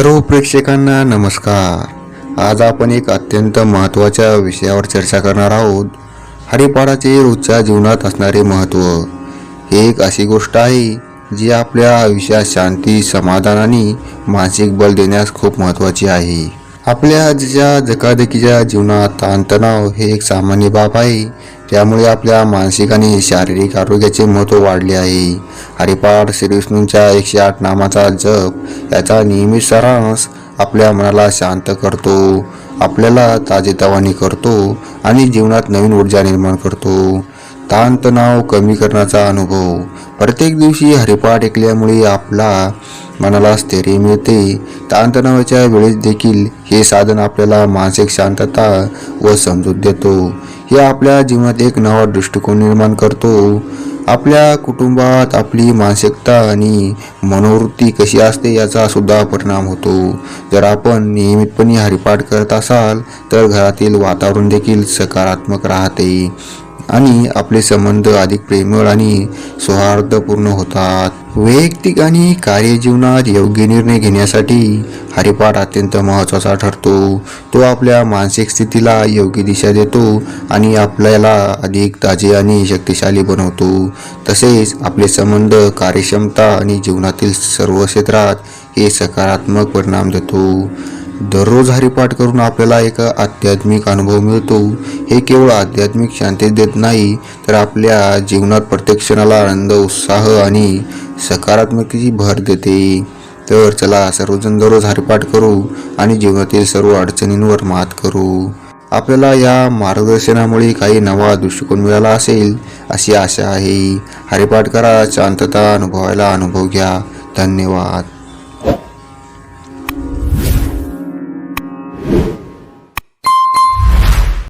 सर्व प्रेक्षकांना नमस्कार. आज आपण एक अत्यंत महत्त्वाच्या विषयावर चर्चा करणार आहोत. हरिपाठाचे रोजच्या जीवनात असणारे महत्त्व. ही एक अशी गोष्ट आहे जी आपल्या आयुष्यात शांती समाधान आणि मानसिक बल देण्यास खूप महत्त्वाची आहे. आपल्या आजच्या धकाधकीच्या जीवनात ताणतणाव हे एक सामान्य बाब आहे. त्यामुळे आपल्या मानसिक आणि शारीरिक आरोग्याचे महत्त्व वाढले आहे. हरिपाठ श्रीविष्णूंच्या एकशे आठ नामाचा जप याचा नियमित सारांश आपल्या मनाला शांत करतो. आपल्याला ताजेतवानी करतो आणि जीवनात नवीन ऊर्जा निर्माण करतो. ताणतणाव कमी करण्याचा अनुभव. प्रत्येक दिवशी हरिपाठ ऐकल्यामुळे आपला मनाला स्थैर्य मिळते. ताणतणावाच्या वेळेस देखील हे साधन आपल्याला मानसिक शांतता व समजूत देतो. हे आपल्या जीवनात एक नवा दृष्टिकोन निर्माण करतो. आपल्या कुटुंबात आपली मानसिकता आणि मनोवृत्ती कशी असते याचा सुद्धा परिणाम होतो. जर आपण नियमितपणे हरिपाठ करत असाल तर घरातील वातावरण देखील सकारात्मक राहते. आणि आपले संबंध अधिक प्रेमळ आणि सौहार्दपूर्ण होतात. वैयक्तिक आणि कार्यजीवनात योग्य निर्णय घेण्यासाठी हरिपाठ अत्यंत महत्त्वाचा ठरतो. तो आपल्या मानसिक स्थितीला योग्य दिशा देतो आणि आपल्याला अधिक ताजे आणि शक्तिशाली बनवतो. तसेच आपले संबंध कार्यक्षमता आणि जीवनातील सर्व क्षेत्रात हे सकारात्मक परिणाम देतो. दररोज हरिपाठ करून आपल्याला एक आध्यात्मिक अनुभव मिळतो. हे केवळ आध्यात्मिक शांती देत नाही तर आपल्या जीवनात प्रत्येक क्षणाला आनंद उत्साह आणि सकारात्मकतेची भर देते. तर चला सर्वजण दररोज हरिपाठ करू आणि जीवनातील सर्व अडचणींवर मात करू. आपल्याला या मार्गदर्शनामुळे काही नवा दृष्टिकोन मिळाला असेल अशी आशा आहे. हरिपाठ करा शांतता अनुभवायला अनुभव घ्या. धन्यवाद.